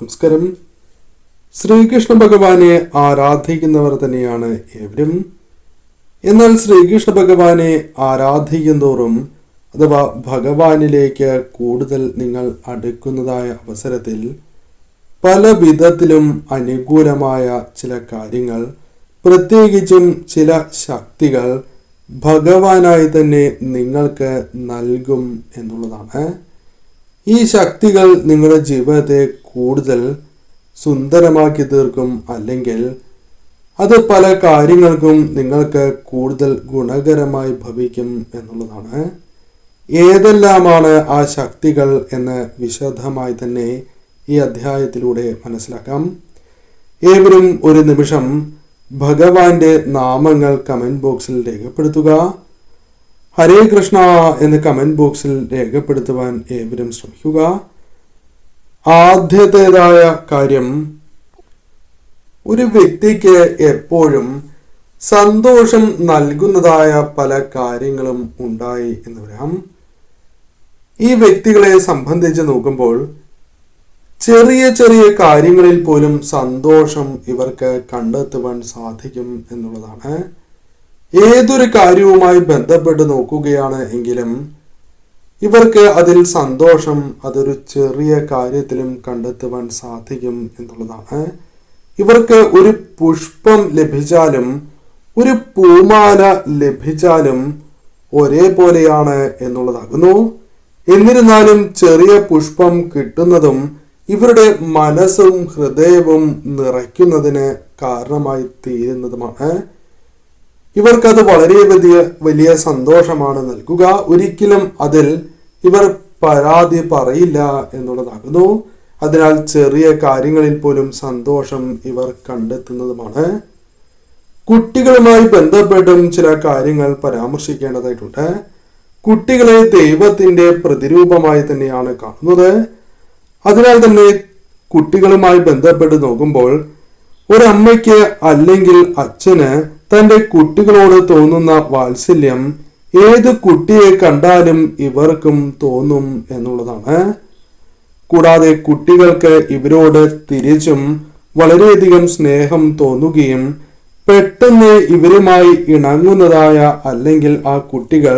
നമസ്കാരം. ശ്രീകൃഷ്ണ ഭഗവാനെ ആരാധിക്കുന്നവർ തന്നെയാണ് എവരും. എന്നാൽ ശ്രീകൃഷ്ണ ഭഗവാനെ ആരാധിക്കുന്തോറും അഥവാ ഭഗവാനിലേക്ക് കൂടുതൽ നിങ്ങൾ അടുക്കുന്നതായ അവസരത്തിൽ പല വിധത്തിലും അനുകൂലമായ ചില കാര്യങ്ങൾ പ്രത്യേകിച്ചും ചില ശക്തികൾ ഭഗവാനായി തന്നെ നിങ്ങൾക്ക് നൽകും എന്നുള്ളതാണ്. ഈ ശക്തികൾ നിങ്ങളുടെ ജീവിതത്തെ കൂടുതൽ സുന്ദരമാക്കി തീർക്കും അല്ലെങ്കിൽ അത് പല കാര്യങ്ങൾക്കും നിങ്ങൾക്ക് കൂടുതൽ ഗുണകരമായി ഭവിക്കും എന്നുള്ളതാണ്. ഏതെല്ലാമാണ് ആ ശക്തികൾ എന്ന് വിശദമായി തന്നെ ഈ അധ്യായത്തിലൂടെ മനസ്സിലാക്കാം. ഏവരും ഒരു നിമിഷം ഭഗവാന്റെ നാമങ്ങൾ കമന്റ് ബോക്സിൽ രേഖപ്പെടുത്തുക. ഹരേ കൃഷ്ണ എന്ന് കമന്റ് ബോക്സിൽ രേഖപ്പെടുത്തുവാൻ ഏവരും ശ്രമിക്കുക. ആദ്യത്തേതായ കാര്യം ഒരു വ്യക്തിക്ക് എപ്പോഴും സന്തോഷം നൽകുന്നതായ പല കാര്യങ്ങളും ഉണ്ടായി എന്ന് വരാം. ഈ വ്യക്തികളെ സംബന്ധിച്ച് നോക്കുമ്പോൾ ചെറിയ ചെറിയ കാര്യങ്ങളിൽ പോലും സന്തോഷം ഇവർക്ക് കണ്ടെത്തുവാൻ സാധിക്കും എന്നുള്ളതാണ്. ഏതൊരു കാര്യവുമായി ബന്ധപ്പെട്ട് നോക്കുകയാണ് എങ്കിലും ഇവർക്ക് അതിൽ സന്തോഷം അതൊരു ചെറിയ കാര്യത്തിലും കണ്ടെത്തുവാൻ സാധിക്കും എന്നുള്ളതാണ്. ഇവർക്ക് ഒരു പുഷ്പം ലഭിച്ചാലും ഒരു പൂമാല ലഭിച്ചാലും ഒരേപോലെയാണ് എന്നുള്ളതാകുന്നു. എന്നിരുന്നാലും ചെറിയ പുഷ്പം കിട്ടുന്നതും ഇവരുടെ മനസ്സും ഹൃദയവും നിറയ്ക്കുന്നതിന് കാരണമായി തീരുന്നതുമാണ്. ഇവർക്കത് വളരെ വലിയ വലിയ സന്തോഷമാണ്. നൽകുക. ഒരിക്കലും അതിൽ ഇവർ പരാതി പറയില്ല എന്നുള്ളതാകുന്നു. അതിനാൽ ചെറിയ കാര്യങ്ങളിൽ പോലും സന്തോഷം ഇവർ കണ്ടെത്തുന്നതുമാണ്. കുട്ടികളുമായി ബന്ധപ്പെട്ടും ചില കാര്യങ്ങൾ പരാമർശിക്കേണ്ടതായിട്ടുണ്ട്. കുട്ടികളെ ദൈവത്തിന്റെ പ്രതിരൂപമായി തന്നെയാണ് കാണുന്നത്. അതിനാൽ തന്നെ കുട്ടികളുമായി ബന്ധപ്പെട്ട് നോക്കുമ്പോൾ ഒരമ്മയ്ക്ക് അല്ലെങ്കിൽ അച്ഛന് തന്റെ കുട്ടികളോട് തോന്നുന്ന വാത്സല്യം ഏത് കുട്ടിയെ കണ്ടാലും ഇവർക്കും തോന്നും എന്നുള്ളതാണ്. കൂടാതെ കുട്ടികൾക്ക് ഇവരോട് തിരിച്ചും വളരെയധികം സ്നേഹം തോന്നുകയും പെട്ടെന്ന് ഇവരുമായി ഇണങ്ങുന്നതായ അല്ലെങ്കിൽ ആ കുട്ടികൾ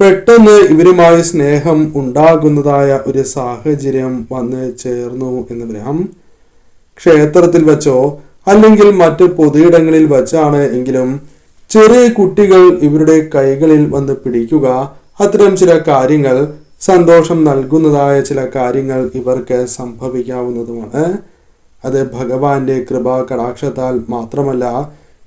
പെട്ടെന്ന് ഇവരുമായി സ്നേഹം ഉണ്ടാകുന്നതായ ഒരു സാഹചര്യം വന്ന് ചേർന്നു എന്ന് വരാം. ക്ഷേത്രത്തിൽ വെച്ചോ അല്ലെങ്കിൽ മറ്റ് പൊതുയിടങ്ങളിൽ വച്ചാണ് എങ്കിലും ചെറിയ കുട്ടികൾ ഇവരുടെ കൈകളിൽ വന്ന് പിടിക്കുക. അത്തരം ചില കാര്യങ്ങൾ സന്തോഷം നൽകുന്നതായ ചില കാര്യങ്ങൾ ഇവർക്ക് സംഭവിക്കാവുന്നതുമാണ്. അത് ഭഗവാന്റെ കൃപാ കടാക്ഷത്താൽ മാത്രമല്ല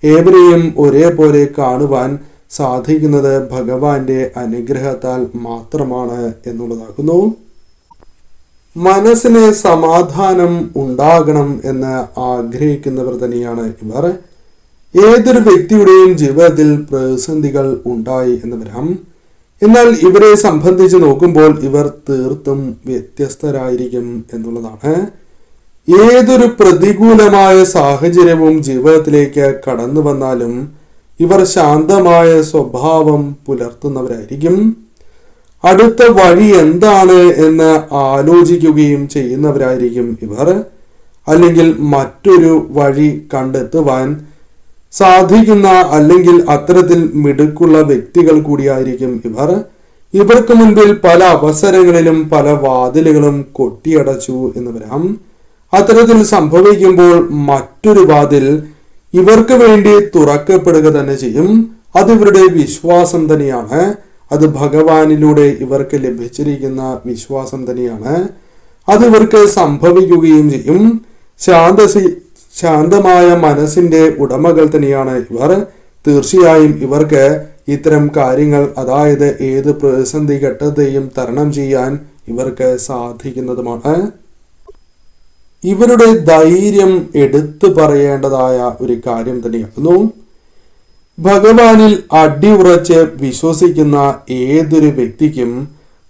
ഏവരെയും ഒരേപോലെ കാണുവാൻ സാധിക്കുന്നത് ഭഗവാന്റെ അനുഗ്രഹത്താൽ മാത്രമാണ് എന്നുള്ളതാകുന്നു മനസ്സിന് സമാധാനം ഉണ്ടാകണം എന്ന് ആഗ്രഹിക്കുന്നവർ തന്നെയാണ് ഇവർ. ഏതൊരു വ്യക്തിയുടെയും ജീവിതത്തിൽ പ്രതിസന്ധികൾ ഉണ്ടായി എന്ന് വരാം. എന്നാൽ ഇവരെ സംബന്ധിച്ച് നോക്കുമ്പോൾ ഇവർ തീർത്തും വ്യത്യസ്തരായിരിക്കും എന്നുള്ളതാണ്. ഏതൊരു പ്രതികൂലമായ സാഹചര്യവും ജീവിതത്തിലേക്ക് കടന്നു വന്നാലും ഇവർ ശാന്തമായ സ്വഭാവം പുലർത്തുന്നവരായിരിക്കും. അടുത്ത വഴി എന്താണ് എന്ന് ആലോചിക്കുകയും ചെയ്യുന്നവരായിരിക്കും ഇവർ. അല്ലെങ്കിൽ മറ്റൊരു വഴി കണ്ടെത്തുവാൻ സാധിക്കുന്ന അല്ലെങ്കിൽ അത്തരത്തിൽ മിടുക്കുള്ള വ്യക്തികൾ കൂടിയായിരിക്കും ഇവർ. ഇവർക്ക് മുൻപിൽ പല അവസരങ്ങളിലും പല വാതിലുകളും കൊട്ടിയടച്ചു എന്ന് വരാം അത്തരത്തിൽ സംഭവിക്കുമ്പോൾ മറ്റൊരു വാതിൽ ഇവർക്ക് വേണ്ടി തുറക്കപ്പെടുക തന്നെ ചെയ്യും. അത് ഇവരുടെ വിശ്വാസം തന്നെയാണ്. അത് ഭഗവാനിലൂടെ ഇവർക്ക് ലഭിച്ചിരിക്കുന്ന വിശ്വാസം തന്നെയാണ്. അത് ഇവർക്ക് സംഭവിക്കുകയും ചെയ്യും. ശാന്തസി ശാന്തമായ മനസ്സിന്റെ ഉടമകൾ തന്നെയാണ് ഇവർ. തീർച്ചയായും ഇവർക്ക് ഇത്തരം കാര്യങ്ങൾ അതായത് ഏത് പ്രതിസന്ധി ഘട്ടത്തെയും തരണം ചെയ്യാൻ ഇവർക്ക് സാധിക്കുന്നതുമാണ്. ഇവരുടെ ധൈര്യം എടുത്തു പറയേണ്ടതായ ഒരു കാര്യം തന്നെയാകുന്നു ഭഗവാനിൽ അടിയുറച്ച് വിശ്വസിക്കുന്ന ഏതൊരു വ്യക്തിക്കും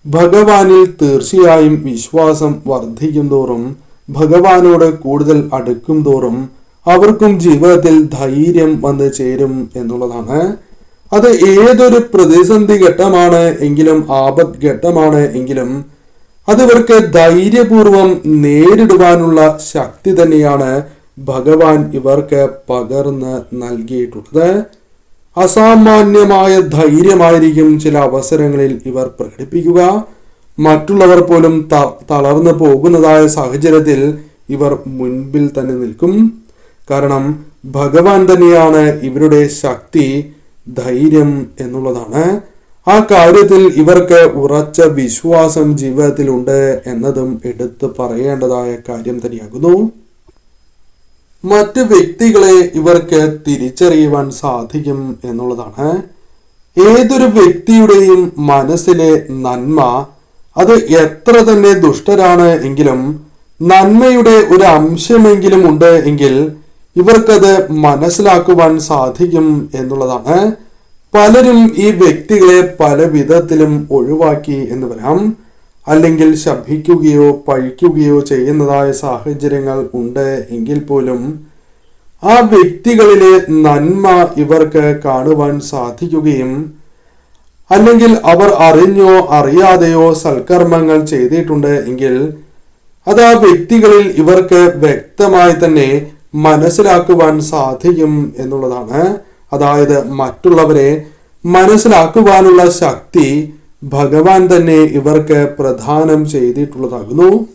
ഭഗവാനിൽ തീർച്ചയായും വിശ്വാസം വർദ്ധിക്കും തോറും ഭഗവാനോട് കൂടുതൽ അടുക്കും തോറും അവർക്കും ജീവിതത്തിൽ ധൈര്യം വന്ന് ചേരും എന്നുള്ളതാണ്. അത് ഏതൊരു പ്രതിസന്ധി ഘട്ടമാണ് എങ്കിലും ആപത് ഘട്ടമാണ് എങ്കിലും അതിവർക്ക് ധൈര്യപൂർവം നേരിടുവാനുള്ള ശക്തി തന്നെയാണ് ഭഗവാൻ ഇവർക്ക് പകർന്ന് നൽകിയിട്ടുള്ളത്. അസാമാന്യമായ ധൈര്യമായിരിക്കും ചില അവസരങ്ങളിൽ ഇവർ പ്രകടിപ്പിക്കുക. മറ്റുള്ളവർ പോലും ത- തളർന്നു പോകുന്നതായ സാഹചര്യത്തിൽ ഇവർ മുൻപിൽ തന്നെ നിൽക്കും. കാരണം ഭഗവാൻ തന്നെയാണ് ഇവരുടെ ശക്തി ധൈര്യം എന്നുള്ളതാണ്. ആ കാര്യത്തിൽ ഇവർക്ക് ഉറച്ച വിശ്വാസം ജീവിതത്തിലുണ്ട് എന്നതും എടുത്തു പറയേണ്ടതായ കാര്യം തന്നെയാകുന്നു. മറ്റ് വ്യക്തികളെ ഇവർക്ക് തിരിച്ചറിയുവാൻ സാധിക്കും എന്നുള്ളതാണ്. ഏതൊരു വ്യക്തിയുടെയും മനസ്സിലെ നന്മ അത് എത്ര തന്നെ ദുഷ്ടരാണ് എങ്കിലും നന്മയുടെ ഒരു അംശമെങ്കിലും ഉണ്ട് എങ്കിൽ ഇവർക്കത് മനസ്സിലാക്കുവാൻ സാധിക്കും എന്നുള്ളതാണ്. പലരും ഈ വ്യക്തികളെ പല വിധത്തിലും ഒഴിവാക്കി എന്ന് വരാം. അല്ലെങ്കിൽ ശപിക്കുകയോ പഴിക്കുകയോ ചെയ്യുന്നതായ സാഹചര്യങ്ങൾ ഉണ്ട് എങ്കിൽ പോലും ആ വ്യക്തികളിലെ നന്മ ഇവർക്ക് കാണുവാൻ സാധിക്കുകയും അല്ലെങ്കിൽ അവർ അറിഞ്ഞോ അറിയാതെയോ സൽക്കർമ്മങ്ങൾ ചെയ്തിട്ടുണ്ട് എങ്കിൽ അത് ആ വ്യക്തികളിൽ ഇവർക്ക് വ്യക്തമായി തന്നെ മനസ്സിലാക്കുവാൻ സാധിക്കും എന്നുള്ളതാണ്. അതായത് മറ്റുള്ളവരെ മനസ്സിലാക്കുവാനുള്ള ശക്തി ഭഗവാൻ തന്നെ ഇവർക്ക് പ്രധാനം ചെയ്തിട്ടുള്ളതാകുന്നു.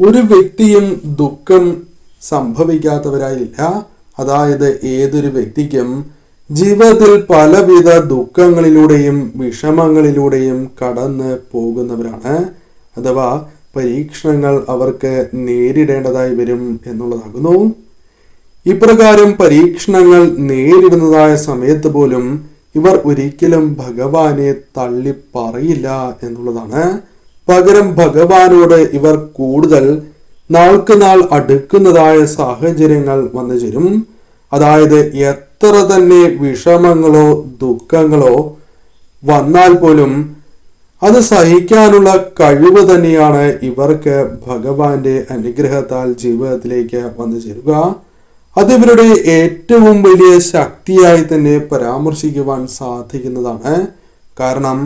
ഒരു വ്യക്തിയും ദുഃഖം സംഭവിക്കാത്തവരായില്ല. അതായത് ഏതൊരു വ്യക്തിക്കും ജീവിതത്തിൽ പലവിധ ദുഃഖങ്ങളിലൂടെയും വിഷമങ്ങളിലൂടെയും കടന്ന് പോകുന്നവരാണ്. അഥവാ പരീക്ഷണങ്ങൾ അവർക്ക് നേരിടേണ്ടതായി വരും എന്നുള്ളതാകുന്നു. ഇപ്രകാരം പരീക്ഷണങ്ങൾ നേരിടുന്നതായ സമയത്ത് പോലും ഇവർ ഒരിക്കലും ഭഗവാനെ തള്ളി പറയില്ല എന്നുള്ളതാണ്. പകരം ഭഗവാനോട് ഇവർ കൂടുതൽ നാൾക്ക് നാൾ അടുക്കുന്നതായ സാഹചര്യങ്ങൾ വന്നു ചേരും. അതായത് എത്ര തന്നെ വിഷമങ്ങളോ ദുഃഖങ്ങളോ വന്നാൽ പോലും അത് സഹിക്കാനുള്ള കഴിവ് തന്നെയാണ് ഇവർക്ക് ഭഗവാന്റെ അനുഗ്രഹത്താൽ ജീവിതത്തിലേക്ക് വന്നു ചേരുക. അത് ഇവരുടെ ഏറ്റവും വലിയ ശക്തിയായി തന്നെ പരാമർശിക്കുവാൻ സാധിക്കുന്നതാണ്. കാരണം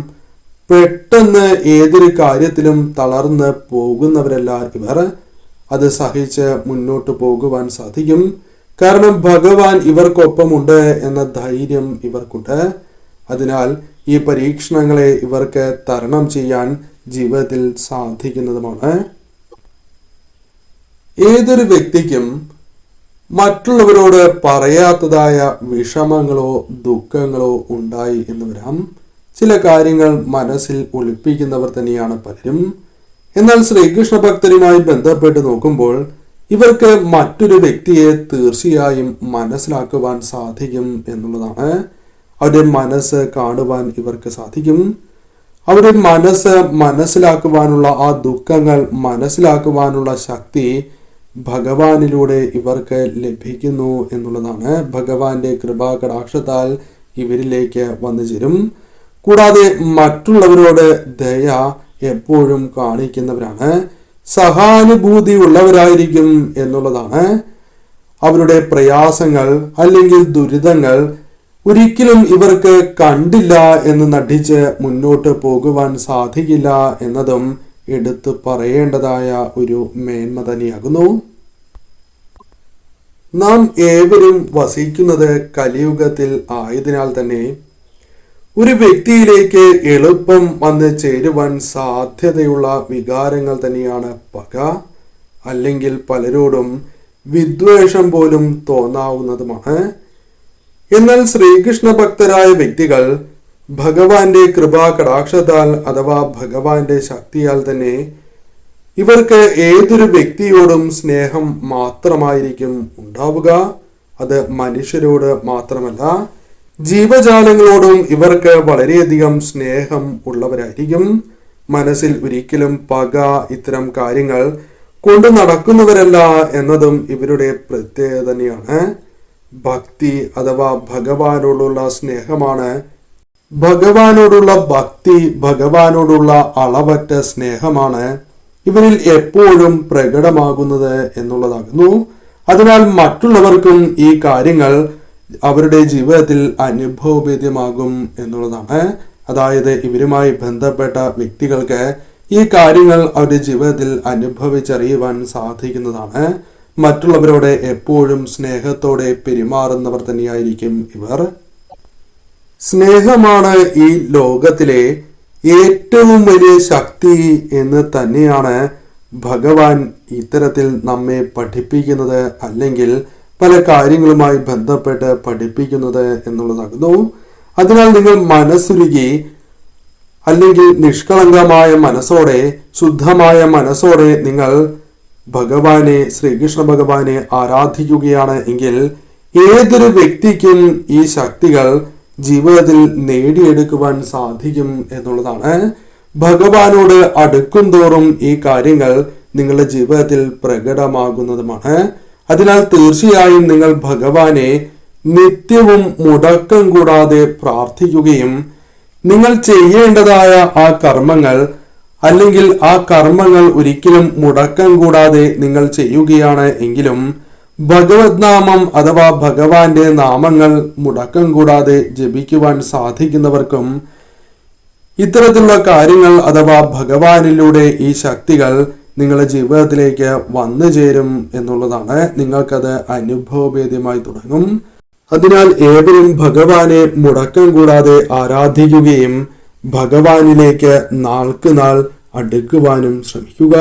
പെട്ടെന്ന് ഏതൊരു കാര്യത്തിലും തളർന്ന് പോകുന്നവരല്ല ഇവർ അത് സഹിച്ച് മുന്നോട്ട് പോകുവാൻ സാധിക്കും. കാരണം ഭഗവാൻ ഇവർക്കൊപ്പമുണ്ട് എന്ന ധൈര്യം ഇവർക്കുണ്ട്. അതിനാൽ ഈ പരീക്ഷണങ്ങളെ ഇവർക്ക് തരണം ചെയ്യാൻ ജീവിതത്തിൽ സാധിക്കുന്നതുമാണ്. ഏതൊരു വ്യക്തിക്കും മറ്റുള്ളവരോട് പറയാത്തതായ വിഷമങ്ങളോ ദുഃഖങ്ങളോ ഉണ്ടായി എന്ന് വരാം. ചില കാര്യങ്ങൾ മനസ്സിൽ ഒളിപ്പിക്കുന്നവർ തന്നെയാണ് പലരും. എന്നാൽ ശ്രീകൃഷ്ണ ഭക്തരുമായി ബന്ധപ്പെട്ട് നോക്കുമ്പോൾ ഇവർക്ക് മറ്റൊരു വ്യക്തിയെ തീർച്ചയായും മനസ്സിലാക്കുവാൻ സാധിക്കും എന്നുള്ളതാണ്. അവരുടെ മനസ്സ് കാണുവാൻ ഇവർക്ക് സാധിക്കും. അവരുടെ മനസ്സ് മനസ്സിലാക്കുവാനുള്ള ആ ദുഃഖങ്ങൾ മനസ്സിലാക്കുവാനുള്ള ശക്തി ഭഗവാനിലൂടെ ഇവർക്ക് ലഭിക്കുന്നു എന്നുള്ളതാണ്. ഭഗവാന്റെ കൃപാകടാക്ഷത്താൽ ഇവരിലേക്ക് വന്നു ചേരും. കൂടാതെ മറ്റുള്ളവരോട് ദയ എപ്പോഴും കാണിക്കുന്നവരാണ്. സഹാനുഭൂതി ഉള്ളവരായിരിക്കും എന്നുള്ളതാണ്. അവരുടെ പ്രയാസങ്ങൾ അല്ലെങ്കിൽ ദുരിതങ്ങൾ ഒരിക്കലും ഇവർക്ക് കണ്ടില്ല എന്ന് നടിച്ച് മുന്നോട്ട് പോകുവാൻ സാധിക്കില്ല എന്നതും എടുത്തു പറയേണ്ടതായ ഒരു മേന്മ തന്നെയാകുന്നു. നാം ഏവരും വസിക്കുന്നത് കലിയുഗത്തിൽ ആയതിനാൽ തന്നെ ഒരു വ്യക്തിയിലേക്ക് എളുപ്പം വന്ന് ചേരുവാൻ സാധ്യതയുള്ള വികാരങ്ങൾ തന്നെയാണ് പക. അല്ലെങ്കിൽ പലരോടും വിദ്വേഷം പോലും തോന്നാവുന്നതുമാണ്. എന്നാൽ ശ്രീകൃഷ്ണ ഭക്തരായ വ്യക്തികൾ ഭഗവാന്റെ കൃപാ കടാക്ഷത്താൽ അഥവാ ഭഗവാന്റെ ശക്തിയാൽ തന്നെ ഇവർക്ക് ഏതൊരു വ്യക്തിയോടും സ്നേഹം മാത്രമായിരിക്കും ഉണ്ടാവുക. അത് മനുഷ്യരോട് മാത്രമല്ല ജീവജാലങ്ങളോടും ഇവർക്ക് വളരെയധികം സ്നേഹം ഉള്ളവരായിരിക്കും. മനസ്സിൽ ഒരിക്കലും പക ഇത്തരം കാര്യങ്ങൾ കൊണ്ടു നടക്കുന്നവരല്ല എന്നതും ഇവരുടെ പ്രത്യേകത തന്നെയാണ്. ഭക്തി അഥവാ ഭഗവാനോടുള്ള സ്നേഹമാണ് ഭഗവാനോടുള്ള ഭക്തി ഭഗവാനോടുള്ള അളവറ്റ സ്നേഹമാണ് ഇവരിൽ എപ്പോഴും പ്രകടമാകുന്നത് എന്നുള്ളതാകുന്നു. അതിനാൽ മറ്റുള്ളവർക്കും ഈ കാര്യങ്ങൾ അവരുടെ ജീവിതത്തിൽ അനുഭവവേദ്യമാകും എന്നുള്ളതാണ്. അതായത് ഇവരുമായി ബന്ധപ്പെട്ട വ്യക്തികൾക്ക് ഈ കാര്യങ്ങൾ അവരുടെ ജീവിതത്തിൽ അനുഭവിച്ചറിയുവാൻ സാധിക്കുന്നതാണ്. മറ്റുള്ളവരോട് എപ്പോഴും സ്നേഹത്തോടെ പെരുമാറുന്നവർ തന്നെയായിരിക്കും ഇവർ. സ്നേഹമാണ് ഈ ലോകത്തിലെ ഏറ്റവും വലിയ ശക്തി എന്ന് തന്നെയാണ് ഭഗവാൻ ഇത്തരത്തിൽ നമ്മെ പഠിപ്പിക്കുന്നത് അല്ലെങ്കിൽ പല കാര്യങ്ങളുമായി ബന്ധപ്പെട്ട് പഠിപ്പിക്കുന്നത് എന്നുള്ളതാകുന്നു. അതിനാൽ നിങ്ങൾ മനസ്സുരുകി അല്ലെങ്കിൽ നിഷ്കളങ്കമായ മനസ്സോടെ ശുദ്ധമായ മനസ്സോടെ നിങ്ങൾ ഭഗവാനെ ശ്രീകൃഷ്ണ ഭഗവാനെ ആരാധിക്കുകയാണ് എങ്കിൽ ഏതൊരു വ്യക്തിക്കും ഈ ശക്തികൾ ജീവിതത്തിൽ നേടിയെടുക്കുവാൻ സാധിക്കും എന്നുള്ളതാണ്. ഭഗവാനോട് അടുക്കും തോറും ഈ കാര്യങ്ങൾ നിങ്ങളുടെ ജീവിതത്തിൽ പ്രകടമാകുന്നതുമാണ്. അതിനാൽ തീർച്ചയായും നിങ്ങൾ ഭഗവാനെ നിത്യവും മുടക്കം കൂടാതെ പ്രാർത്ഥിക്കുകയും നിങ്ങൾ ചെയ്യേണ്ടതായ ആ കർമ്മങ്ങൾ അല്ലെങ്കിൽ ആ കർമ്മങ്ങൾ ഒരിക്കലും മുടക്കം കൂടാതെ നിങ്ങൾ ചെയ്യുകയാണ് എങ്കിലും ഭഗവത് നാമം അഥവാ ഭഗവാന്റെ നാമങ്ങൾ മുടക്കം കൂടാതെ ജപിക്കുവാൻ സാധിക്കുന്നവർക്കും ഇത്തരത്തിലുള്ള കാര്യങ്ങൾ അഥവാ ഭഗവാനിലൂടെ ഈ ശക്തികൾ നിങ്ങളുടെ ജീവിതത്തിലേക്ക് വന്നു ചേരും എന്നുള്ളതാണ് നിങ്ങൾക്കത് അനുഭവഭേദ്യമായി തുടങ്ങും. അതിനാൽ ഏവരും ഭഗവാനെ മുടക്കം കൂടാതെ ആരാധിക്കുകയും ഭഗവാനിലേക്ക് നാൾക്ക് നാൾ അടുക്കുവാനും ശ്രമിക്കുക.